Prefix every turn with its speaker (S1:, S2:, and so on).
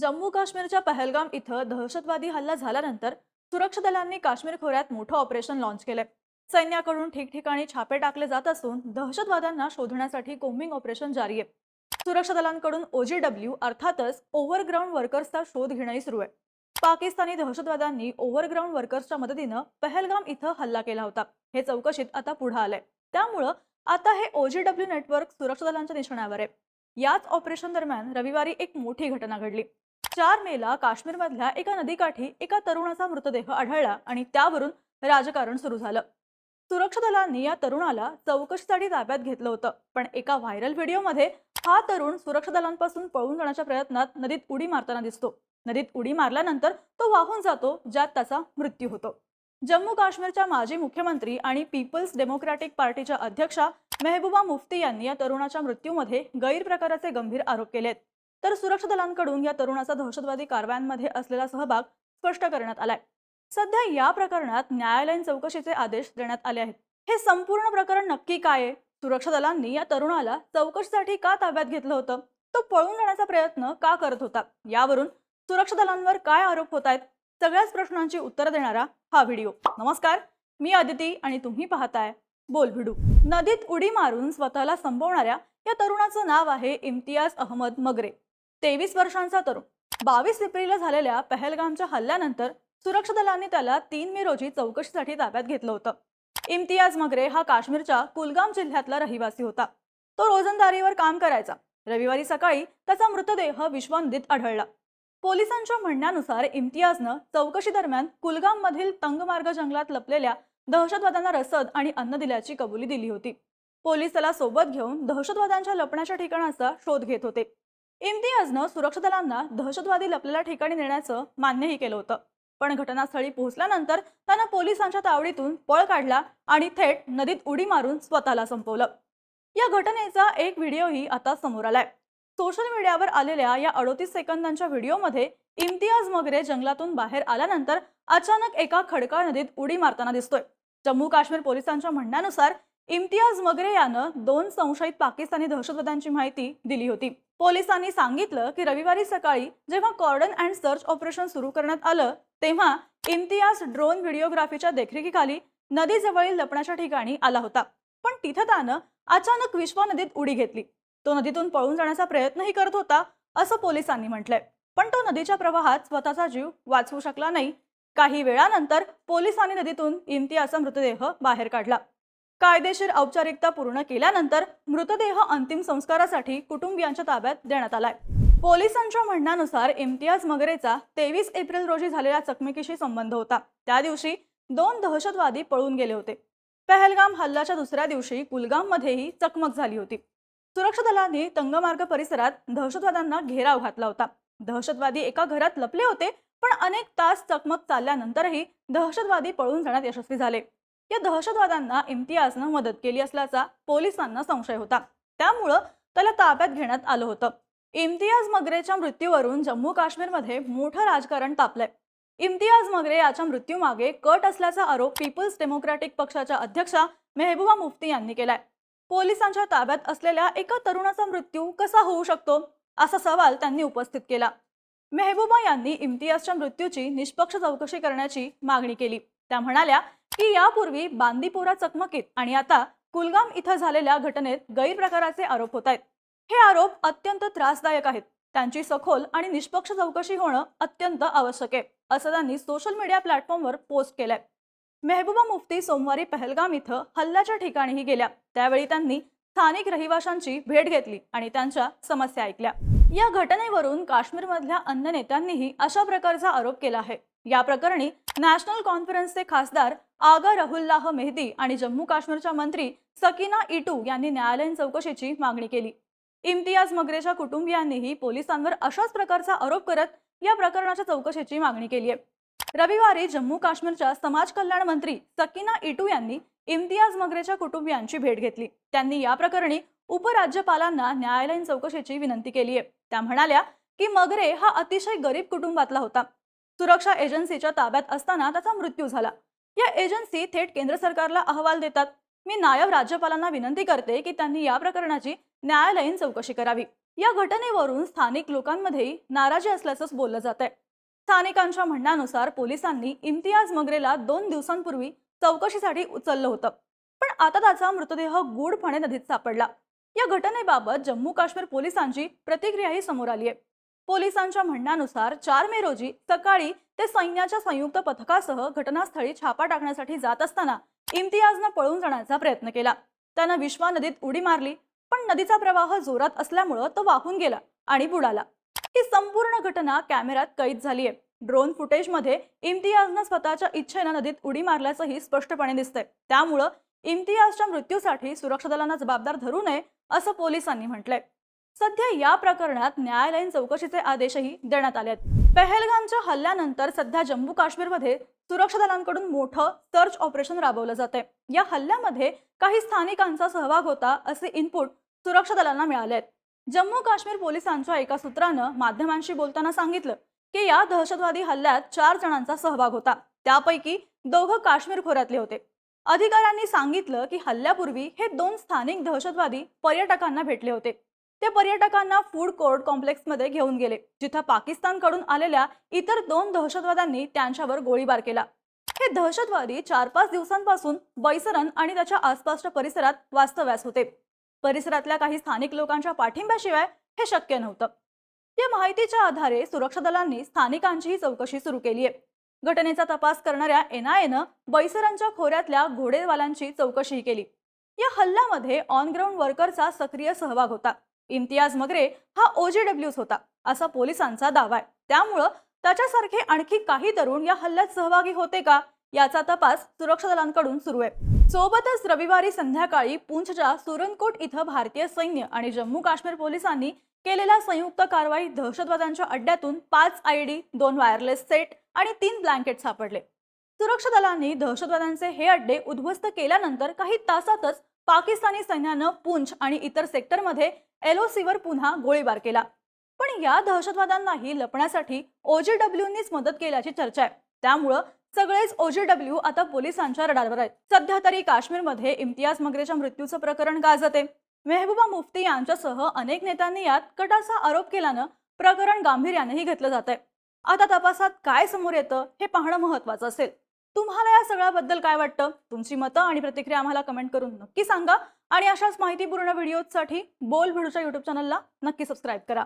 S1: जम्मू काश्मीरच्या पहलगाम इथं दहशतवादी हल्ला झाल्यानंतर सुरक्षा दलांनी काश्मीर खोऱ्यात मोठं ऑपरेशन लॉन्च केलंय. सैन्याकडून ठिकठिकाणी छापे टाकले जात असून दहशतवाद्यांना शोधण्यासाठी कोम्बिंग ऑपरेशन जारी आहे. सुरक्षा दलांकडून ओजीडब्ल्यू अर्थातच ओव्हरग्राऊंड वर्कर्सचा शोध घेणंही सुरू आहे. पाकिस्तानी दहशतवाद्यांनी ओव्हरग्राऊंड वर्कर्सच्या मदतीनं पहलगाम इथं हल्ला केला होता. हे चौकशीत आता पुढे आलंय. त्यामुळं आता हे ओजीडब्ल्यू नेटवर्क सुरक्षा दलांच्या निशाण्यावर आहे. याच ऑपरेशन दरम्यान रविवारी एक मोठी घटना घडली. चार मेला काश्मीरमधल्या एका नदीकाठी एका तरुणाचा मृतदेह आढळला आणि त्यावरून राजकारण सुरू झालं. सुरक्षा दलांनी या तरुणाला चौकशीसाठी ताब्यात घेतलं होतं पण एका व्हायरल व्हिडिओमध्ये हा तरुण सुरक्षा दलांपासून पळून जाण्याच्या प्रयत्नात नदीत उडी मारताना दिसतो. नदीत उडी मारल्यानंतर तो वाहून जातो ज्यात त्याचा मृत्यू होतो. जम्मू काश्मीरच्या माजी मुख्यमंत्री आणि पीपल्स डेमोक्रॅटिक पार्टीच्या अध्यक्षा मेहबूबा मुफ्ती यांनी या तरुणाच्या मृत्यूमध्ये गैरप्रकाराचे गंभीर आरोप केलेत. तर सुरक्षा दलांकडून या तरुणाचा दहशतवादी कारवायांमध्ये असलेला सहभाग स्पष्ट करण्यात आलाय. सध्या या प्रकरणात न्यायालयीन चौकशीचे आदेश देण्यात आले आहेत. हे संपूर्ण प्रकरण नक्की काय आहे? सुरक्षा दलांनी या तरुणाला चौकशीसाठी का ताब्यात घेतलं होतं? तो पळून जाण्याचा प्रयत्न का करत होता? यावरून सुरक्षा दलांवर काय आरोप होत आहेत सगळ्याच प्रश्नांची उत्तरं देणारा हा व्हिडिओ. नमस्कार मी अदिती आणि तुम्ही पाहताय बोल भिडू नदीत उडी मारून स्वतःला संपवणाऱ्या या तरुणाचं नाव आहे इम्तियाज अहमद मगरे. तेवीस वर्षांचा तरुण. बावीस एप्रिलला झालेल्या पहलगामच्या हल्ल्यानंतर सुरक्षा दलांनी त्याला तीन मे रोजी चौकशीसाठी ताब्यात घेतलं होतं. इम्तियाज मगरे हा काश्मीरच्या कुलगाम जिल्ह्यातला रहिवासी होता. तो रोजंदारीवर काम करायचा. रविवारी सकाळी त्याचा मृतदेह विश्वा नदीत आढळला. पोलिसांच्या म्हणण्यानुसार इम्तियाजनं चौकशी दरम्यान कुलगाम मधील तंगमार्ग जंगलात लपलेल्या दहशतवाद्यांना रसद आणि अन्न दिल्याची कबुली दिली होती. पोलीस त्याला सोबत घेऊन दहशतवाद्यांच्या लपण्याच्या ठिकाणाचा शोध घेत होते. इम्तियाजनं सुरक्षा दलांना दहशतवादी लपलेल्या ठिकाणी नेण्याचं मान्यही केलं होतं. पण घटनास्थळी पोहोचल्यानंतर त्यानं पोलिसांच्या तावडीतून पळ काढला आणि थेट नदीत उडी मारून स्वतःला संपवलं. या घटनेचा एक व्हिडिओही आता समोर आलाय. सोशल मीडियावर आलेल्या या अडोतीस सेकंदांच्या व्हिडिओमध्ये इम्तियाज मगरे जंगलातून बाहेर आल्यानंतर अचानक एका खडकाळ नदीत उडी मारताना दिसतोय. जम्मू काश्मीर पोलिसांच्या म्हणण्यानुसार इम्तियाज मगरे यानं दोन संशयित पाकिस्तानी दहशतवाद्यांची माहिती दिली होती. पोलिसांनी सांगितलं की रविवारी सकाळी जेव्हा कॉर्डन अँड सर्च ऑपरेशन सुरू करण्यात आलं तेव्हा इम्तियाज ड्रोन व्हिडिओग्राफीच्या देखरेखीखाली नदीजवळील लपण्याच्या ठिकाणी आला होता. पण तिथं त्यानं अचानक विश्वा नदीत उडी घेतली. तो नदीतून पळून जाण्याचा प्रयत्नही करत होता असं पोलिसांनी म्हटलंय. पण तो नदीच्या प्रवाहात स्वतःचा जीव वाचवू शकला नाही. काही वेळानंतर पोलिसांनी नदीतून इम्तियाजचा मृतदेह बाहेर काढला. कायदेशीर औपचारिकता पूर्ण केल्यानंतर मृतदेह अंतिम संस्कारासाठी कुटुंबियांच्या ताब्यात देण्यात आलाय. पोलिसांच्या म्हणण्यानुसार इम्तियाज मगरेचा तेवीस एप्रिल रोजी झालेल्या चकमकीशी संबंध होता. त्या दिवशी दोन दहशतवादी पळून गेले होते. पहलगाम हल्ल्याच्या दुसऱ्या दिवशी कुलगाममध्येही चकमक झाली होती. सुरक्षा दलांनी तंगमार्ग परिसरात दहशतवाद्यांना घेराव घातला होता. दहशतवादी एका घरात लपले होते पण अनेक तास चकमक चालल्यानंतरही दहशतवादी पळून जाण्यात यशस्वी झाले. या दहशतवाद्यांना इम्तियाजनं मदत केली असल्याचा पोलिसांना संशय होता. त्यामुळं त्याला ताब्यात घेण्यात आलं होतं. इम्तियाज मगरेच्या मृत्यूवरून जम्मू काश्मीरमध्ये मोठं राजकारण तापलंय. इम्तियाज मगरे याच्या मृत्यूमागे कट असल्याचा आरोप पीपल्स डेमोक्रॅटिक पक्षाच्या अध्यक्षा मेहबूबा मुफ्ती यांनी केलाय. पोलिसांच्या ताब्यात असलेल्या एका तरुणाचा मृत्यू कसा होऊ शकतो? असा सवाल त्यांनी उपस्थित केला. मेहबूबा यांनी इम्तियाजच्या मृत्यूची निष्पक्ष चौकशी करण्याची मागणी केली. त्या म्हणाल्या की यापूर्वी बांदीपोरा चकमकीत आणि आता कुलगाम इथं झालेल्या घटनेत गैरप्रकाराचे आरोप होत आहेत. हे आरोप अत्यंत त्रासदायक आहेत. त्यांची सखोल आणि निष्पक्ष चौकशी होणं अत्यंत आवश्यक आहे असं त्यांनी सोशल मीडिया प्लॅटफॉर्मवर पोस्ट केलंय. मेहबूबा मुफ्ती सोमवारी पहलगाम इथं हल्ल्याच्या ठिकाणीही गेल्या. त्यावेळी त्यांनी स्थानिक रहिवाशांची भेट घेतली आणि त्यांच्या समस्या ऐकल्या. या घटनेवरून काश्मीरमधल्या अन्य नेत्यांनीही अशा प्रकारचा आरोप केला आहे. या प्रकरणी नॅशनल कॉन्फरन्सचे खासदार आगा रहुल्लाह मेहदी आणि जम्मू काश्मीरच्या मंत्री सकीना इटू यांनी न्यायालयीन चौकशीची मागणी केली. इम्तियाज मगरेच्या कुटुंबियांनीही पोलिसांवर अशाच प्रकारचा आरोप करत या प्रकरणाच्या चौकशीची मागणी केली आहे. रविवारी जम्मू काश्मीरच्या समाज कल्याण मंत्री सकीना इटू यांनी इम्तियाज मगरेच्या कुटुंबियांची भेट घेतली. त्यांनी या प्रकरणी उपराज्यपालांना न्यायालयीन चौकशीची विनंती केली आहे. त्या म्हणाल्या की मगरे हा अतिशय गरीब कुटुंबातला होता. सुरक्षा एजन्सीच्या ताब्यात असताना त्याचा मृत्यू झाला. या एजन्सी थेट केंद्र सरकारला अहवाल देतात. मी नायब राज्यपालांना विनंती करते की त्यांनी या प्रकरणाची न्यायालयीन चौकशी करावी. या घटनेवरून स्थानिक लोकांमध्येही नाराजी असल्याचंच बोललं जात आहे स्थानिकांच्या म्हणण्यानुसार पोलिसांनी इम्तियाज मगरेला दोन दिवसांपूर्वी चौकशीसाठी उचललं होतं. पण आता त्याचा मृतदेह गूढपणे नदीत सापडला. या घटनेबाबत जम्मू काश्मीर पोलिसांची प्रतिक्रियाही समोर आली आहे पोलिसांच्या म्हणण्यानुसार चार मे रोजी सकाळी ते सैन्याच्या संयुक्त पथकासह घटनास्थळी छापा टाकण्यासाठी जात असताना इम्तियाजनं पळून जाण्याचा प्रयत्न केला. त्यानं विश्वा नदीत उडी मारली पण नदीचा प्रवाह जोरात असल्यामुळं तो वाहून गेला आणि बुडाला. ही संपूर्ण घटना कॅमेऱ्यात कैद झालीय. ड्रोन फुटेजमध्ये इम्तियाजनं स्वतःच्या इच्छेनं नदीत उडी मारल्याचंही स्पष्टपणे दिसतंय. त्यामुळं इम्तियाजच्या मृत्यूसाठी सुरक्षा दलांना जबाबदार धरू नये असं पोलिसांनी म्हटलंय. सध्या या प्रकरणात न्यायालयीन चौकशीचे आदेशही देण्यात आले आहेत पहलगामच्या हल्ल्यानंतर सध्या जम्मू काश्मीरमध्ये सुरक्षा दलांकडून मोठं सर्च ऑपरेशन राबवलं जाते या हल्ल्यामध्ये काही स्थानिकांचा सहभाग होता असे इनपुट सुरक्षा दलांना मिळाले आहेत जम्मू काश्मीर पोलिसांच्या एका सूत्रानं माध्यमांशी बोलताना सांगितलं की या दहशतवादी हल्ल्यात चार जणांचा सहभाग होता. त्यापैकी दोघं काश्मीर खोऱ्यातले होते. अधिकाऱ्यांनी सांगितलं की हल्ल्यापूर्वी हे दोन स्थानिक दहशतवादी पर्यटकांना भेटले होते. ते पर्यटकांना फूड कोर्ट कॉम्प्लेक्समध्ये घेऊन गेले जिथं पाकिस्तानकडून आलेल्या इतर दोन दहशतवाद्यांनी त्यांच्यावर गोळीबार केला. हे दहशतवादी चार पाच दिवसांपासून बैसरन आणि त्याच्या आसपासच्या परिसरात वास्तव्यास होते. परिसरातल्या काही स्थानिक लोकांच्या पाठिंब्याशिवाय हे शक्य नव्हतं. या माहितीच्या आधारे सुरक्षा दलांनी स्थानिकांचीही चौकशी सुरू केली आहे. घटनेचा तपास करणाऱ्या एनआयएनं बैसरांच्या खोऱ्यातल्या घोडेवालांची चौकशीही केली. या हल्ल्यामध्ये ऑन ग्राउंड वर्करचा सक्रिय सहभाग होता. इम्तियाज मगरे हा ओजीडब्ल्यूज होता असा पोलिसांचा दावा आहे. त्यामुळं त्याच्यासारखे आणखी काही तरुण या हल्ल्यात सहभागी होते का? याचा तपास सुरक्षा दलांकडून सुरू आहे. सोबतच रविवारी संध्याकाळी पुंछच्या सुरनकोट इथं भारतीय सैन्य आणि जम्मू काश्मीर पोलिसांनी केलेल्या संयुक्त कारवाई दहशतवाद्यांच्या अड्ड्यातून पाच आयडी दोन वायरलेस सेट आणि तीन ब्लँकेट सापडले. सुरक्षा दलांनी दहशतवाद्यांचे हे अड्डे उद्ध्वस्त केल्यानंतर काही तासातच पाकिस्तानी सैन्यानं पुंछ आणि इतर सेक्टरमध्ये एलओसीवर पुन्हा गोळीबार केला. पण या दहशतवाद्यांनाही लपण्यासाठी ओजीडब्ल्यूनीच मदत केल्याची चर्चा आहे. त्यामुळं सगळेच ओजीडब्ल्यू आता पोलिसांच्या रडारवर आहेत. सध्या तरी काश्मीरमध्ये इम्तियाज मगरेच्या मृत्यूचं प्रकरण गाजते. मेहबूबा मुफ्ती यांच्यासह अनेक नेत्यांनी यात कटाचा आरोप केल्यानं प्रकरण गांभीर्यानेही घेतलं जात आहे आता तपासात काय समोर येतं हे पाहणं महत्वाचं असेल. तुम्हाला या सगळ्याबद्दल काय वाटतं? तुमची मतं आणि प्रतिक्रिया आम्हाला कमेंट करून नक्की सांगा. आणि अशाच माहितीपूर्ण व्हिडिओसाठी बोल भिडूच्या युट्यूब चॅनलला नक्की सबस्क्राईब करा.